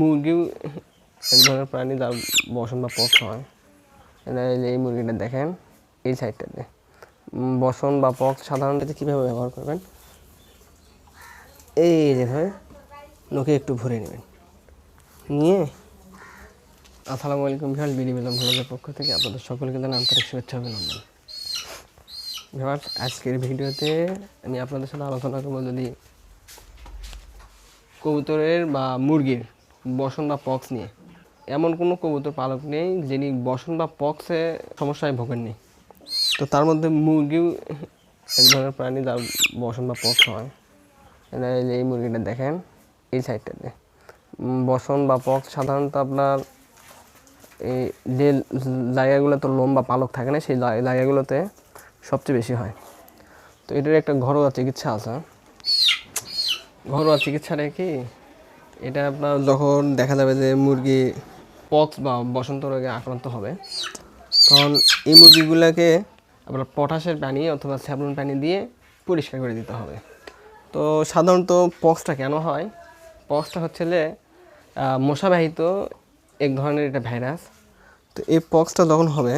মুরগিও এক ধরনের প্রাণী যার বসন বা পক্স হয় এই যে মুরগিটা দেখেন, এই সাইডটাতে। বসন বা পক্স সাধারণত কীভাবে ব্যবহার করবেন? এই যেভাবে লোকে একটু ভরে নেবেন। নিয়ে, আসসালামু আলাইকুম বিহাল বিডি বেলম ভ্লগের পক্ষ থেকে আপনাদের সকলকে জানাই আন্তরিক শুভেচ্ছা অভিনন্দন। ভিউয়ার্স, আজকের ভিডিওতে আমি আপনাদের সাথে আলোচনা করব যদি কবুতরের বা মুরগির বসন বা পক্স নিয়ে। এমন কোনো কবুতর পালক নেই যিনি বসন বা পক্সে সমস্যায় ভোগেননি। তো তার মধ্যে মুরগিও এক ধরনের প্রাণী যার বসন বা পক্স হয়। এই যে এই মুরগিটা দেখেন, এই সাইডটাতে। বসন বা পক্স সাধারণত আপনার এই যে জায়গাগুলোতে লোম বা পালক থাকে না, সেই জায়গাগুলোতে সবচেয়ে বেশি হয়। তো এটার একটা ঘরোয়া চিকিৎসা আছে। ঘরোয়া চিকিৎসাটা কি? এটা আপনার যখন দেখা যাবে যে মুরগি পক্স বা বসন্ত রোগে আক্রান্ত হবে, তখন এই মুরগিগুলোকে আপনার পটাশের পানি অথবা স্যাবলন পানি দিয়ে পরিষ্কার করে দিতে হবে। তো সাধারণত পক্সটা কেন হয়? পক্সটা হচ্ছে যে মশাবাহিত এক ধরনের এটা ভাইরাস। তো এই পক্সটা যখন হবে,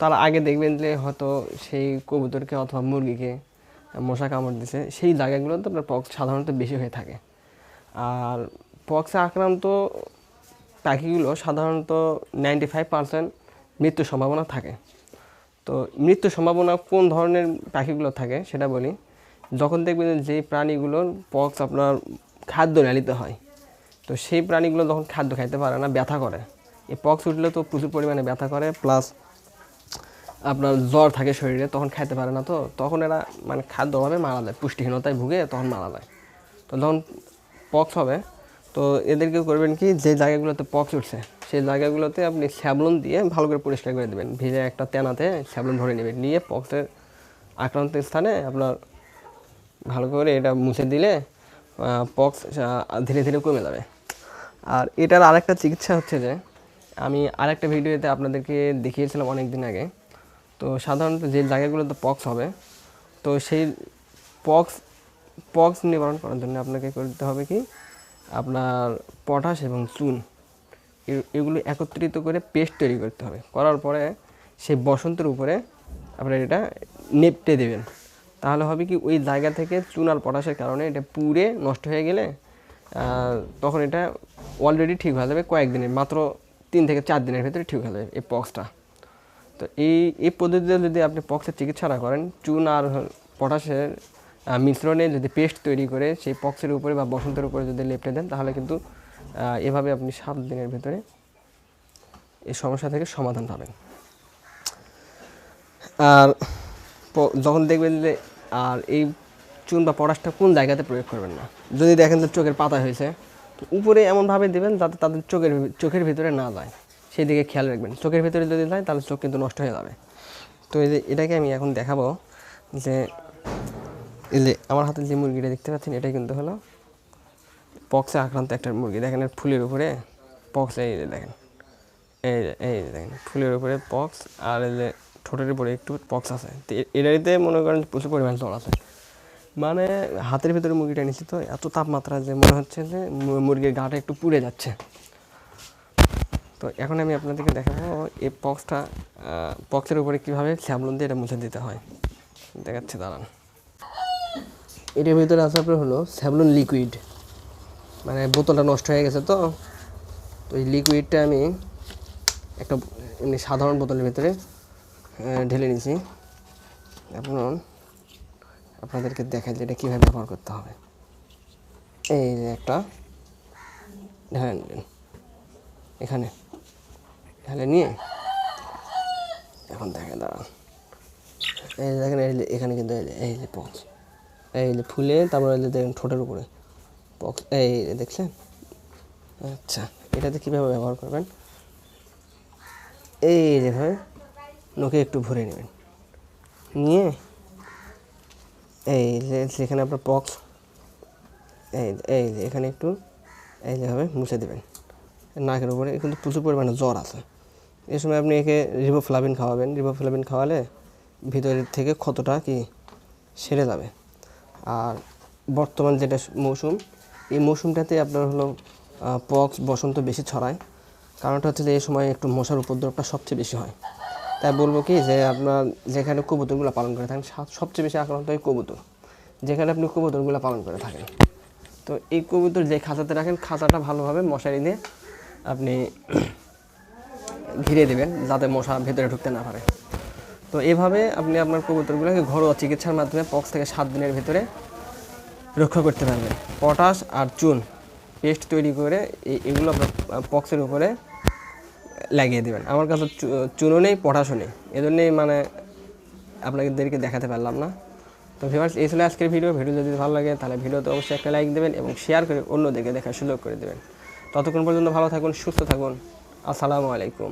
তার আগে দেখবেন যে হয়তো সেই কবুতরকে অথবা মুরগিকে মশা কামড় দিছে, সেই জায়গাগুলোতে আপনার পক্স সাধারণত বেশি হয়ে থাকে। আর পক্সে আক্রান্ত পাখিগুলো সাধারণত নাইনটি ফাইভ পার্সেন্ট মৃত্যুর সম্ভাবনা থাকে। তো মৃত্যুর সম্ভাবনা কোন ধরনের পাখিগুলো থাকে সেটা বলি। যখন দেখবেন যে প্রাণীগুলোর পক্স আপনার খাদ্য নালিতে হয়, তো সেই প্রাণীগুলো যখন খাদ্য খাইতে পারে না, ব্যথা করে। এই পক্স উঠলে তো প্রচুর পরিমাণে ব্যথা করে প্লাস আপনার জ্বর থাকে শরীরে, তখন খাইতে পারে না তো। তখন এরা মানে খাদ্য অভাবে মারা যায়, পুষ্টিহীনতায় ভুগে তখন মারা যায়। তো যখন পক্স হবে। তো এদেরকে করবেন কি, যে জায়গাগুলোতে পক্স উঠছে, সেই জায়গাগুলোতে আপনি স্যাবলন দিয়ে ভালো করে পরিষ্কার করে দেবেন। ভিজে একটা তেনাতে স্যাবলন ধরে নেবেন। নিয়ে পক্সের আক্রান্ত স্থানে আপনার ভালো করে এটা মুছে দিলে পক্স ধীরে ধীরে কমে যাবে। আর এটার আরেকটা চিকিৎসা হচ্ছে যে, আমি আরেকটা ভিডিওতে আপনাদেরকে দেখিয়েছিলাম অনেক দিন আগে। তো সাধারণত যে জায়গাগুলোতে পক্স হবে, তো সেই পক্স পক্স নিবারণ করার জন্য আপনাকে করতে হবে কি? আপনার পটাশ এবং চুন এগুলো একত্রিত করে পেস্ট তৈরি করতে হবে। করার পরে সেই বসন্তের উপরে আপনার এটা নেপটে দেবেন। তাহলে হবে কি, ওই জায়গা থেকে চুন আর পটাশের কারণে এটা পুড়ে নষ্ট হয়ে গেলে তখন এটা অলরেডি ঠিক হয়ে যাবে কয়েকদিনের, মাত্র তিন থেকে চার দিনের ভিতরে ঠিক হয়ে যাবে এই পক্সটা। তো এই এই পদ্ধতিতে যদি আপনি পক্সের চিকিৎসা না করেন, চুন আর পটাশের মিশ্রণে যদি পেস্ট তৈরি করে সেই পক্সের উপরে বা বসন্তের উপরে যদি লেপটে দেন, তাহলে কিন্তু এভাবে আপনি সাত দিনের ভেতরে এই সমস্যা থেকে সমাধান পাবেন। আর যখন দেখবেন যে, আর এই চুন বা পটাশটা কোন জায়গাতে প্রয়োগ করবেন না, যদি দেখেন যে চোখের পাতা হয়েছে, তো উপরে এমনভাবে দেবেন যাতে তাদের চোখের চোখের ভিতরে না যায়। সেই দিকে খেয়াল রাখবেন। চোখের ভিতরে যদি যায়, তাহলে চোখ কিন্তু নষ্ট হয়ে যাবে। তো এই যে, এটাকে আমি এখন দেখাবো যে এই যে আমার হাতে যে মুরগিটা দেখতে পাচ্ছেন, এটাই কিন্তু হলো পক্সে আক্রান্ত একটা মুরগি। দেখেন ফুলের উপরে পক্স, এই যে দেখেন, এই যে এই যে দেখেন, ফুলের উপরে পক্স আর এই যে ঠোঁটের উপরে একটু পক্স আছে। তো এটাইতে মনে করেন প্রচুর পরিমাণ জ্বর আছে। মানে হাতের ভিতরে মুরগিটা নিচ্ছি তো, এত তাপমাত্রা যে মনে হচ্ছে যে মুরগির গাটা একটু পুড়ে যাচ্ছে। তো এখন আমি আপনাদেরকে দেখাবো এই পক্সটা পক্সের উপরে কীভাবে স্যাবলন দিয়ে এটা মুছে দিতে হয়। দেখাচ্ছে, দাঁড়ান। এটার ভিতরে আছে আপনার হলো স্যাবলন লিকুইড মানে বোতলটা নষ্ট হয়ে গেছে তো। তো এই লিকুইডটা আমি একটা এমনি সাধারণ বোতলের ভিতরে ঢেলে নিয়েছি। এখন আপনাদেরকে দেখাই যে এটা কীভাবে ব্যবহার করতে হবে। এই যে একটা, ঢেলে নিলেন। এখানে ঢেলে নিয়ে এখন দেখেন দাঁড়ান। এই দেখেন এখানে কিন্তু এই যে- পক্স এই যে ফুলে তারপরে দেখেন ঠোঁটের উপরে। এই দেখলেন? আচ্ছা এটাতে কীভাবে ব্যবহার করবেন? এই যেভাবে নোকে একটু ভরে নেবেন। নিয়ে এই যে যেখানে আপনার পক্স এই এই এখানে একটু, এই যেভাবে মুছে দেবেন। নাকের উপরে কিন্তু প্রচুর পরিমাণে জ্বর আছে। এই সময় আপনি একে রিবোফ্লাভিন খাওয়াবেন। রিবোফ্লাভিন খাওয়ালে ভিতরের থেকে ক্ষতটা কি সেরে যাবে। আর বর্তমান যেটা মৌসুম, এই মৌসুমটাতে আপনার হলো পক্স বসন্ত বেশি ছড়ায়। কারণটা হচ্ছে যে এই সময় একটু মশার উপদ্রবটা সবচেয়ে বেশি হয়। তাই বলব কি যে আপনার যেখানে কবুতরগুলো পালন করে থাকেন সবচেয়ে বেশি আক্রান্ত হয় কবুতর। যেখানে আপনি কবুতরগুলো পালন করে থাকেন। তো এই কবুতর যে খাঁচাতে রাখেন, খাঁচাটা ভালোভাবে মশারি দিয়ে আপনি ঘিরে দেবেন, যাতে মশা ভেতরে ঢুকতে না পারে। তো এভাবে আপনি আপনার কবুতরগুলোকে ঘরোয়া চিকিৎসার মাধ্যমে পক্স থেকে সাত দিনের ভিতরে রক্ষা করতে পারবেন। পটাশ আর চুন পেস্ট তৈরি করে এগুলো আপনার পক্সের উপরে লাগিয়ে দেবেন। আমার কাছে চুনও নেই, পটাশও নেই। এজন্যই মানে আপনাদেরকে দেখাতে পারলাম না। তো ভিউয়ার্স, এই ছিল আজকের ভিডিও। ভিডিও যদি ভালো লাগে, তাহলে ভিডিওতে অবশ্যই একটা লাইক দেবেন এবং শেয়ার করে অন্যদেরকে দেখার সুযোগ করে দেবেন। ততক্ষণ পর্যন্ত ভালো থাকুন, সুস্থ থাকুন। আসসালামু আলাইকুম।